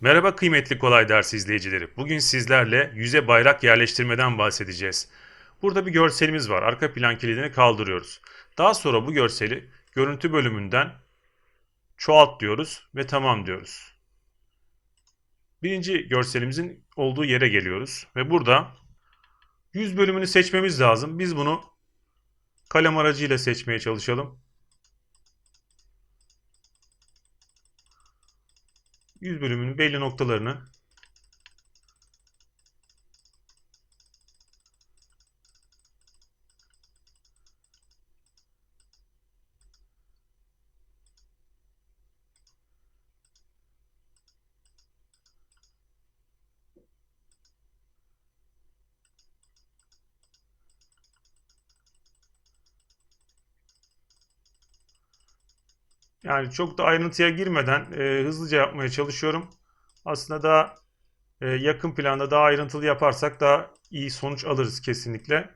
Merhaba kıymetli kolay ders izleyicileri. Bugün sizlerle yüze bayrak yerleştirmeden bahsedeceğiz. Burada bir görselimiz var. Arka plan kilidini kaldırıyoruz. Daha sonra bu görseli görüntü bölümünden çoğalt diyoruz ve tamam diyoruz. Birinci görselimizin olduğu yere geliyoruz ve burada yüz bölümünü seçmemiz lazım. Biz bunu kalem aracıyla seçmeye çalışalım. Yüz bölümünün belli noktalarını Yani çok da ayrıntıya girmeden e, hızlıca yapmaya çalışıyorum. Aslında daha e, yakın planda daha ayrıntılı yaparsak daha iyi sonuç alırız kesinlikle.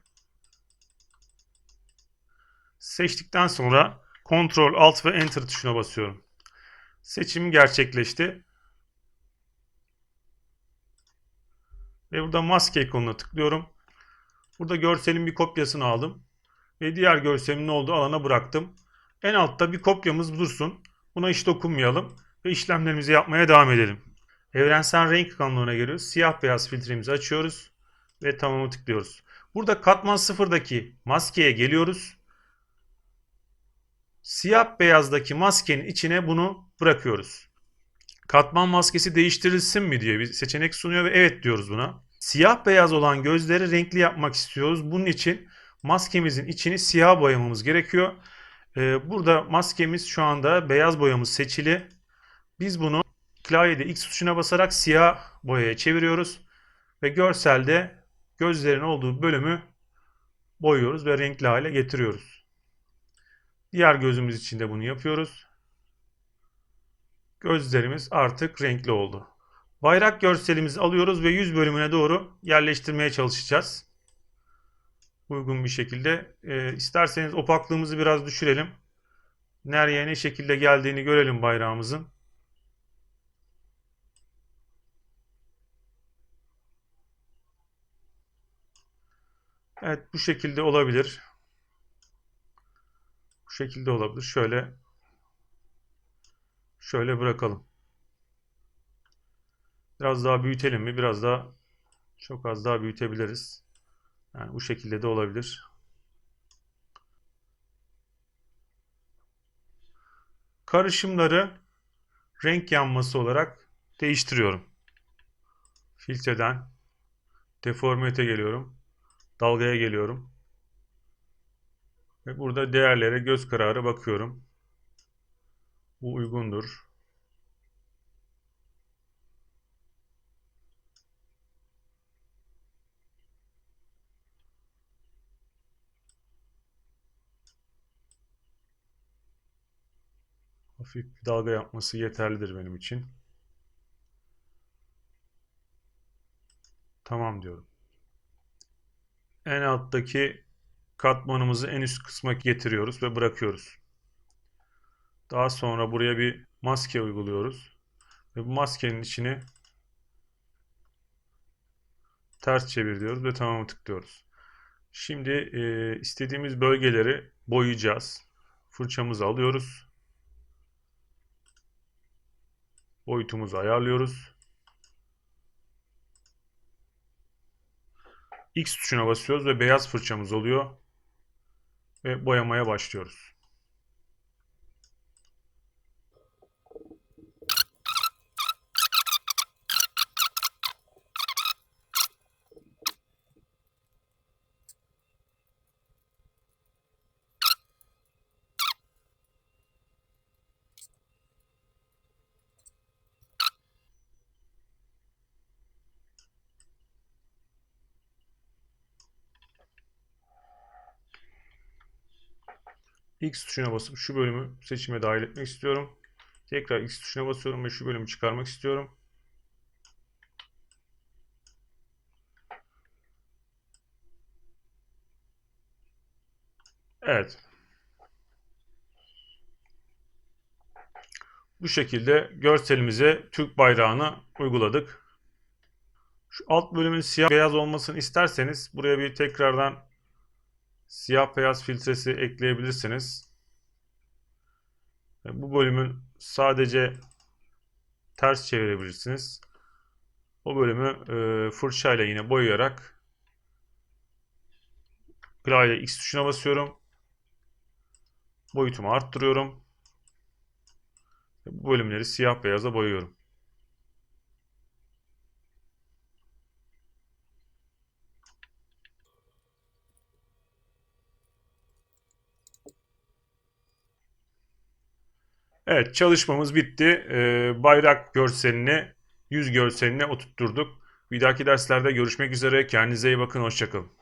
Seçtikten sonra Ctrl Alt ve Enter tuşuna basıyorum. Seçim gerçekleşti. Ve burada maske ikonuna tıklıyorum. Burada görselin bir kopyasını aldım. Ve diğer görselimin olduğu alana bıraktım. En altta bir kopyamız dursun. Buna hiç dokunmayalım ve işlemlerimizi yapmaya devam edelim. Evrensel renk kanalına geliyoruz. Siyah beyaz filtremizi açıyoruz ve tamamı tıklıyoruz. Burada katman sıfırdaki maskeye geliyoruz. Siyah beyazdaki maskenin içine bunu bırakıyoruz. Katman maskesi değiştirilsin mi diye bir seçenek sunuyor ve evet diyoruz buna. Siyah beyaz olan gözleri renkli yapmak istiyoruz. Bunun için maskemizin içini siyah boyamamız gerekiyor. Ee, burada maskemiz şu anda beyaz boyamız seçili. Biz bunu klavyede X tuşuna basarak siyah boyaya çeviriyoruz. Ve görselde gözlerin olduğu bölümü boyuyoruz ve renkli hale getiriyoruz. Diğer gözümüz için de bunu yapıyoruz. Gözlerimiz artık renkli oldu. Bayrak görselimizi alıyoruz ve yüz bölümüne doğru yerleştirmeye çalışacağız uygun bir şekilde. E, isterseniz opaklığımızı biraz düşürelim. Nereye ne şekilde geldiğini görelim bayrağımızın. Evet bu şekilde olabilir. Bu şekilde olabilir. Şöyle şöyle bırakalım. Biraz daha büyütelim mi? Biraz daha çok az daha büyütebiliriz. Yani bu şekilde de olabilir. Karışımları renk yanması olarak değiştiriyorum. Filtreden deformete geliyorum. Dalgaya geliyorum. Ve burada değerlere göz kararı bakıyorum. Bu uygundur. Hafif bir dalga yapması yeterlidir benim için. Tamam diyorum. En alttaki katmanımızı en üst kısma getiriyoruz ve bırakıyoruz. Daha sonra buraya bir maske uyguluyoruz. Ve bu maskenin içini ters çevir diyoruz ve tamamı tıklıyoruz. Şimdi e, istediğimiz bölgeleri boyayacağız. Fırçamızı alıyoruz. Boyutumuzu ayarlıyoruz. X tuşuna basıyoruz ve beyaz fırçamız oluyor. Ve boyamaya başlıyoruz. X tuşuna basıp şu bölümü seçime dahil etmek istiyorum. Tekrar X tuşuna basıyorum ve şu bölümü çıkarmak istiyorum. Evet. Bu şekilde görselimize Türk bayrağını uyguladık. Şu alt bölümün siyah beyaz olmasını isterseniz buraya bir tekrardan siyah beyaz filtresi ekleyebilirsiniz. Bu bölümün sadece ters çevirebilirsiniz. O bölümü e, fırçayla yine boyayarak klavye X tuşuna basıyorum. Boyutumu arttırıyorum. Bu bölümleri siyah beyaza boyuyorum. Evet çalışmamız bitti. Ee, bayrak görselini yüz görseline oturtturduk. Bir dahaki derslerde görüşmek üzere. Kendinize iyi bakın. Hoşçakalın.